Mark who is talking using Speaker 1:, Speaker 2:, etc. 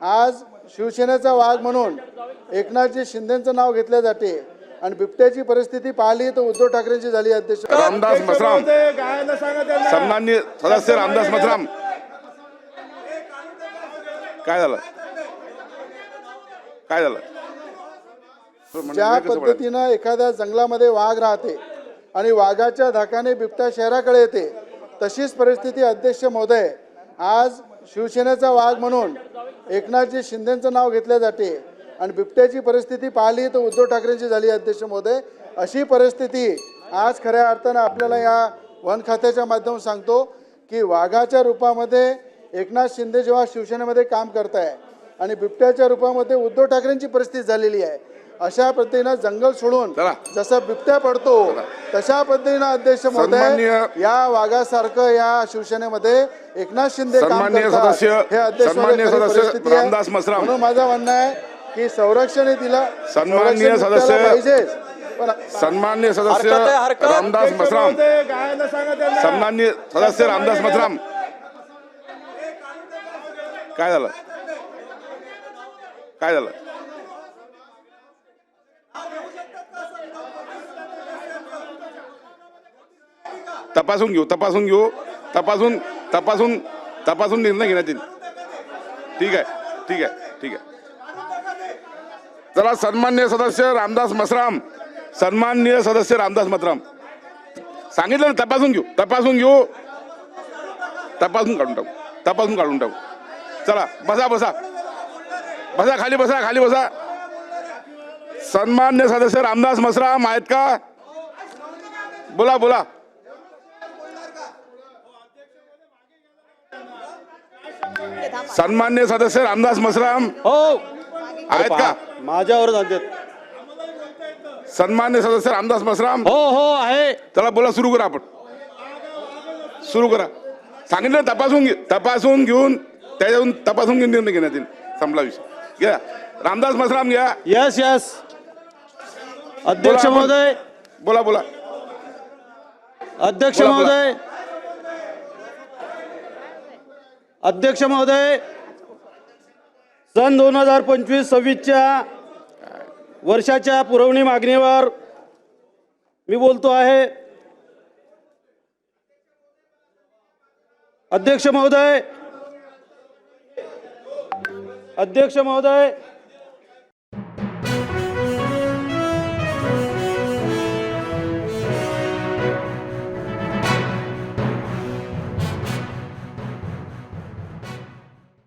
Speaker 1: आज शिवसेनेचा वाघ म्हणून एकनाथजी शिंदेचं नाव घेतले जाते. आणि बिबट्याची परिस्थिती पाहिली तर उद्धव ठाकरेंची झाली अध्यक्ष.
Speaker 2: रामदास मसराम. सन्माननीय सदस्य रामदास मसराम. काय झालं? काय झालं?
Speaker 1: ज्या पद्धतीनं एखाद्या जंगलामध्ये वाघ राहते आणि वाघाच्या धाकाने बिबट्या शहराकडे येते तशीच परिस्थिती अध्यक्ष महोदय आज शिवसेनेचा वाघ म्हणून एकनाथजी शिंदेचं नाव घेतले जाते. आणि बिबट्याची परिस्थिती पाहिली तर उद्धव ठाकरेंची झाली अध्यक्ष महोदय. अशी परिस्थिती आज खऱ्या अर्थानं आपल्याला या वन खात्याच्या माध्यमातून सांगतो की वाघाच्या रूपामध्ये एकनाथ शिंदे जेव्हा शिवसेनेमध्ये काम करताय आणि बिबट्याच्या रूपामध्ये उद्धव ठाकरेंची परिस्थिती झालेली आहे अशा पद्धतीनं जंगल सोडून. जसं बिबट्या पडतो तशा पद्धतीनं अध्यक्ष महोदय या वाघासारखं या शिवसेनेमध्ये एकनाथ शिंदे.
Speaker 2: सदस्य-
Speaker 1: हे अध्यक्ष. म्हणून माझं म्हणणं आहे की संरक्षण हे दिलं
Speaker 2: सन्माननीय सदस्य-
Speaker 1: पाहिजेच. पण
Speaker 2: सन्मान्य सदस्य रामदास मसराम सन्मान्य सदस्य रामदास मसराम काय झालं काय झालं? तपासून घेऊ तपासून घेऊ तपासून तपासून तपासून निर्णय घेण्यात येईल. ठीक आहे ठीक आहे ठीक आहे. चला सन्मान्य सदस्य रामदास मसराम सन्मान्य सदस्य रामदास मसराम. सांगितलं ना तपासून घेऊ तपासून घेऊ. तपासून काढून टाकू तपासून काढून टाकू. चला बसा बसा. बसा खाली बसा खाली बसा. सन्मान्य सदस्य रामदास मसराम आहेत का? बोला बोला. सन्मान्य सदस्य रामदास मसराम
Speaker 3: हो.
Speaker 2: आहेत का?
Speaker 3: माझ्यावर
Speaker 2: सन्मान्य सदस्य रामदास मसराम
Speaker 3: हो हो आहे.
Speaker 2: चला बोला सुरू करा आपण. सुरू करा. सांगितलं तपासून घे तपासून घेऊन त्याच्यातून तपासून घेऊन निर्णय घेण्यात येईल. संपला विषय. घ्या. रामदास मसराम घ्या.
Speaker 3: यस यस अध्यक्ष. महोदय.
Speaker 2: बोला बोला.
Speaker 3: अध्यक्ष
Speaker 2: बोला, बोला.
Speaker 3: महोदय. अध्यक्ष महोदय सन दोन हजार पंचवीस सव्वीसच्या वर्षाच्या पुरवणी मागणीवर मी बोलतो आहे. अध्यक्ष महोदय अध्यक्ष महोदय